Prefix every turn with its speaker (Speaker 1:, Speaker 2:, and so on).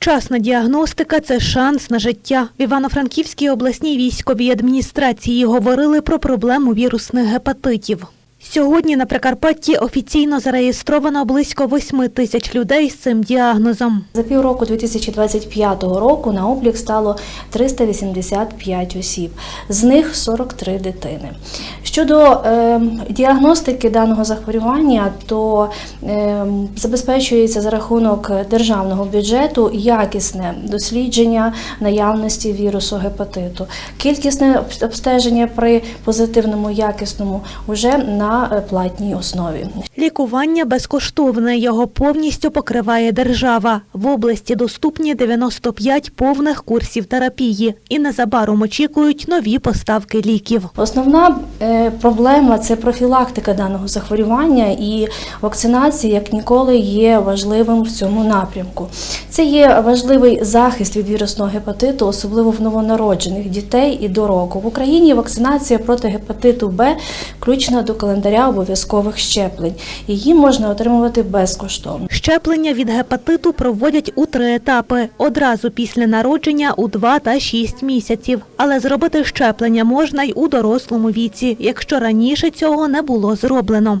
Speaker 1: Вчасна діагностика це шанс на життя. В Івано-Франківській обласній військовій адміністрації говорили про проблему вірусних гепатитів. Сьогодні на Прикарпатті офіційно зареєстровано близько 8 тисяч людей з цим діагнозом.
Speaker 2: За півроку 2025 року на облік стало 385 осіб, з них 43 дитини. Щодо е, діагностики даного захворювання, то е, забезпечується за рахунок державного бюджету якісне дослідження наявності вірусу гепатиту, кількісне обстеження при позитивному якісному вже на е, платній основі.
Speaker 1: Лікування безкоштовне, його повністю покриває держава. В області доступні 95 повних курсів терапії і незабаром очікують нові поставки ліків.
Speaker 2: Основна е, проблема це профілактика даного захворювання і вакцинація як ніколи є важливим в цьому напрямку. Це є важливий захист від вірусного гепатиту, особливо в новонароджених дітей і до року. В Україні вакцинація проти гепатиту Б включена до календаря обов'язкових щеплень. Її можна отримувати безкоштовно.
Speaker 1: Щеплення від гепатиту проводять у три етапи: одразу після народження у 2 та 6 місяців. Але зробити щеплення можна й у дорослому віці, якщо раніше цього не було зроблено.